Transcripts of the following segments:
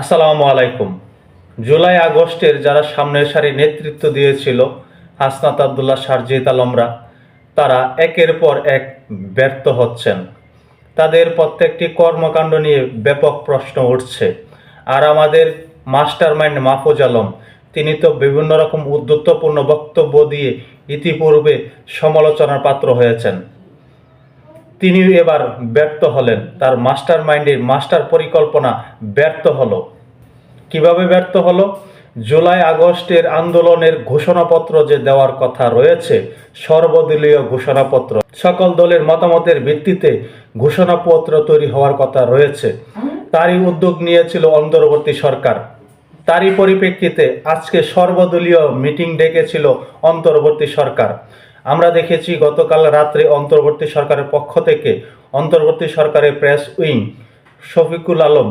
আসসালামু আলাইকুম। জুলাই আগস্টের যারা সামনের সারি নেতৃত্ব দিয়েছিল হাসনাত আবদুল্লাহ শারজিত আলমরা, তারা একের পর এক ব্যর্থ হচ্ছেন। তাদের প্রত্যেকটি কর্মকাণ্ড নিয়ে ব্যাপক প্রশ্ন উঠছে। আর আমাদের মাস্টার মাইন্ড মাহফুজ আলম, তিনি তো বিভিন্ন রকম উদ্ধত্তপূর্ণ বক্তব্য দিয়ে ইতিপূর্বে সমালোচনার পাত্র হয়েছেন। তিনি এবার ব্যর্থ হলেন। তার মাস্টার মাইন্ডের মাস্টার পরিকল্পনা ব্যর্থ হলো। কীভাবে ব্যর্থ হলো? জুলাই আগস্টের আন্দোলনের ঘোষণাপত্র যে দেওয়ার কথা রয়েছে, সর্বদলীয় ঘোষণাপত্র। সকল দলের মতামতের ভিত্তিতে ঘোষণাপত্র তৈরি হওয়ার কথা রয়েছে। তারই উদ্যোগ নিয়েছিল অন্তর্বর্তী সরকার। তারই পরিপ্রেক্ষিতে আজকে সর্বদলীয় মিটিং ডেকেছিল অন্তর্বর্তী সরকার। আমরা দেখেছি গতকাল রাত্রে অন্তর্বর্তী সরকারের পক্ষ থেকে অন্তর্বর্তী সরকারের প্রেস উইং শফিকুল আলম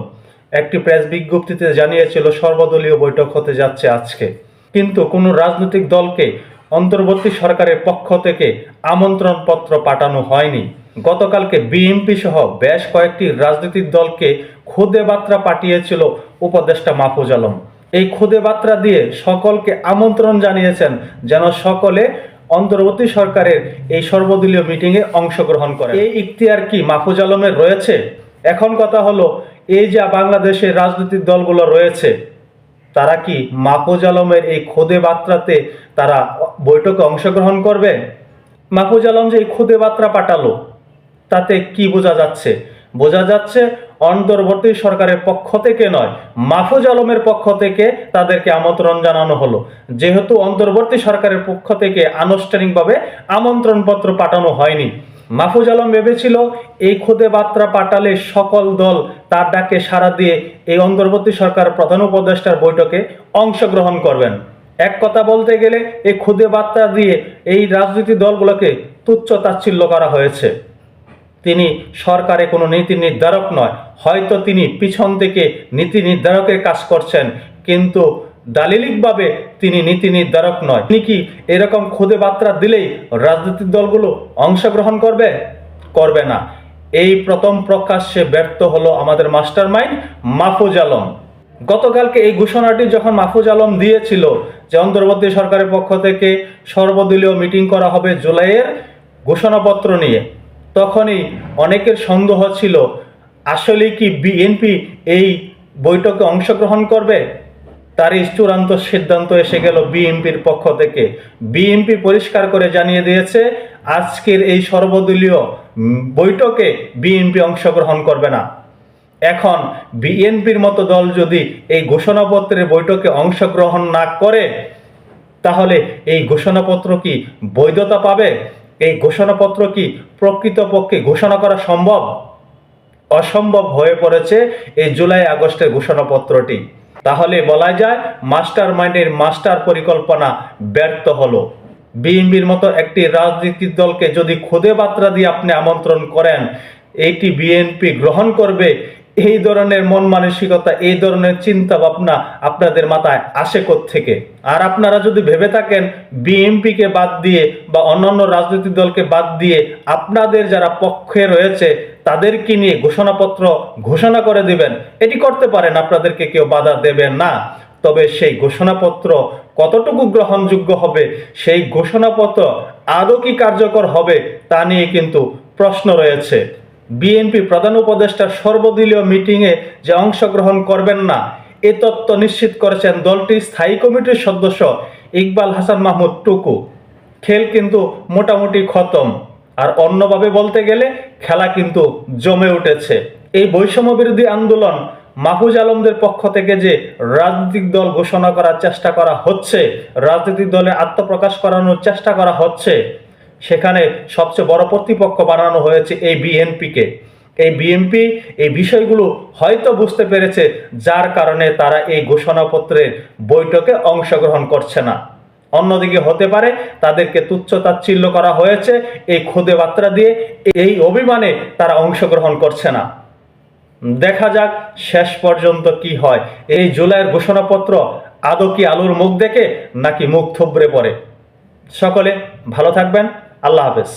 একটি প্রেস বিজ্ঞপ্তিতে জানিয়েছিল সর্বদলীয় বৈঠক হতে যাচ্ছে আজকে। কিন্তু কোনো রাজনৈতিক দলকে অন্তর্বর্তী সরকারের পক্ষ থেকে আমন্ত্রণপত্র পাঠানো হয়নি। গতকালকে বিএনপি সহ বেশ কয়েকটি রাজনৈতিক দলকে খুদে বার্তা পাঠিয়েছিল উপদেষ্টা মাহফুজ আলম। এই খুদে বার্তা দিয়ে সকলকে আমন্ত্রণ জানিয়েছেন যেন সকলে অন্তর্বর্তী সরকারের এই সর্বদলীয় মিটিংয়ে অংশগ্রহণ করে এই ইখতিয়ার কি মাহফুজ আলমের রয়েছে? এখন কথা হলো, এই যে বাংলাদেশের রাজনৈতিক দলগুলো রয়েছে, তারা কি মাহফুজ আলমের এই খোদে বার্তাতে তারা বৈঠকে অংশগ্রহণ করবে? মাহফুজ আলম যে এই খুদে বার্তা পাঠালো, তাতে কি বোঝা যাচ্ছে? বোঝা যাচ্ছে অন্তর্বর্তী সরকারের পক্ষ থেকে নয়, মাহফুজ আলমের পক্ষ থেকে তাদেরকে আমন্ত্রণ জানানো হলো। যেহেতু অন্তর্বর্তী সরকারের পক্ষ থেকে আনুষ্ঠানিকভাবে আমন্ত্রণপত্র পাঠানো হয়নি। মাহফুজ আলম ভেবেছিল, এই খুদে বার্তা পাঠালে সকল দল তার ডাকে সাড়া দিয়ে এই অন্তর্বর্তী সরকার প্রধান উপদেষ্টার বৈঠকে অংশগ্রহণ করবেন। এক কথা বলতে গেলে, এই খুদে বার্তা দিয়ে এই রাজনৈতিক দলগুলোকে তুচ্ছ তাচ্ছিল্য করা হয়েছে। তিনি সরকারে কোনো নীতি নির্ধারক নয়। হয়তো তিনি পিছন থেকে নীতি নির্ধারকের কাজ করছেন, কিন্তু দালিলিকভাবে তিনি নীতি নির্ধারক নয়। তিনি কি এরকম খুদে বার্তা দিলেই রাজনৈতিক দলগুলো অংশগ্রহণ করবে? করবে না। এই প্রথম প্রকাশ্যে ব্যর্থ হলো আমাদের মাস্টার মাইন্ড মাহফুজ আলম। গতকালকে এই ঘোষণাটি যখন মাহফুজ আলম দিয়েছিল যে অন্তর্বর্তী সরকারের পক্ষ থেকে সর্বদলীয় মিটিং করা হবে জুলাইয়ের ঘোষণাপত্র নিয়ে তখনই অনেকের সন্দেহ ছিল, আসলে কি বিএনপি এই বৈঠকে অংশগ্রহণ করবে? তারই চূড়ান্ত সিদ্ধান্ত এসে গেল বিএনপির পক্ষ থেকে। বিএনপি পরিষ্কার করে জানিয়ে দিয়েছে, আজকের এই সর্বদলীয় বৈঠকে বিএনপি অংশগ্রহণ করবে না। এখন বিএনপির মতো দল যদি এই ঘোষণাপত্রের বৈঠকে অংশগ্রহণ না করে, তাহলে এই ঘোষণাপত্র কি বৈধতা পাবে? এই ঘোষণাপত্র কি প্রকৃতপক্ষে ঘোষণা করা সম্ভব? অসম্ভব হয়ে পড়েছে এই জুলাই আগস্টের ঘোষণাপত্রটি। তাহলে বলা যায় মাস্টার মাইন্ডের মাস্টার পরিকল্পনা ব্যর্থ হলো। বিএনপির মতো একটি রাজনীতির দলকে যদি খুদে বার্তা দিয়ে আপনি আমন্ত্রণ করেন, এটি বিএনপি গ্রহণ করবে এই ধরনের মন মানসিকতা, এই ধরনের চিন্তা ভাবনা আপনাদের মাথায় আসে থেকে আর আপনারা যদি ভেবে থাকেন, বিএনপিকে বাদ দিয়ে বা অন্যান্য রাজনৈতিক দলকে বাদ দিয়ে আপনাদের যারা পক্ষে রয়েছে, তাদেরকে নিয়ে ঘোষণাপত্র ঘোষণা করে দিবেন, এটি করতে পারেন, আপনাদেরকে কেউ বাধা দেবেন না। তবে সেই ঘোষণাপত্র কতটুকু গ্রহণযোগ্য হবে, সেই ঘোষণাপত্র আদৌ কি কার্যকর হবে, তা নিয়ে কিন্তু প্রশ্ন রয়েছে। বিএনপি প্রধান উপদেষ্টার সর্বদলীয় মিটিংয়ে যে অংশগ্রহণ করবেন না, এ তত্ত্ব নিশ্চিত করেছেন দলটির স্থায়ী কমিটির সদস্য ইকবাল হাসান মাহমুদ টুকু। খেল কিন্তু মোটামুটি খতম। আর অন্যভাবে বলতে গেলে, খেলা কিন্তু জমে উঠেছে। এই বৈষম্য বিরোধী আন্দোলন মাহফুজ আলমদের পক্ষ থেকে যে রাজনৈতিক দল ঘোষণা করার চেষ্টা করা হচ্ছে, রাজনৈতিক দলে আত্মপ্রকাশ করানোর চেষ্টা করা হচ্ছে সেখানে সবচেয়ে বড় প্রতিপক্ষ বানানো হয়েছে এই বিএনপিকে। এই বিএনপি এই বিষয়গুলো হয়তো বুঝতে পেরেছে, যার কারণে তারা এই ঘোষণাপত্রের বৈঠকে অংশগ্রহণ করছে না। অন্যদিকে হতে পারে তাদেরকে তুচ্ছ তাচ্ছিল্য করা হয়েছে, এই খুদে বার্তা দিয়ে এই অভিমানে তারা অংশগ্রহণ করছে না। দেখা যাক শেষ পর্যন্ত কি হয়। এই জুলাইয়ের ঘোষণাপত্র আদৌ কি আলুর মুখ দেখে নাকি মুখ থুবড়ে পড়ে? সকলে ভালো থাকবেন। আল্লাহ হাফেজ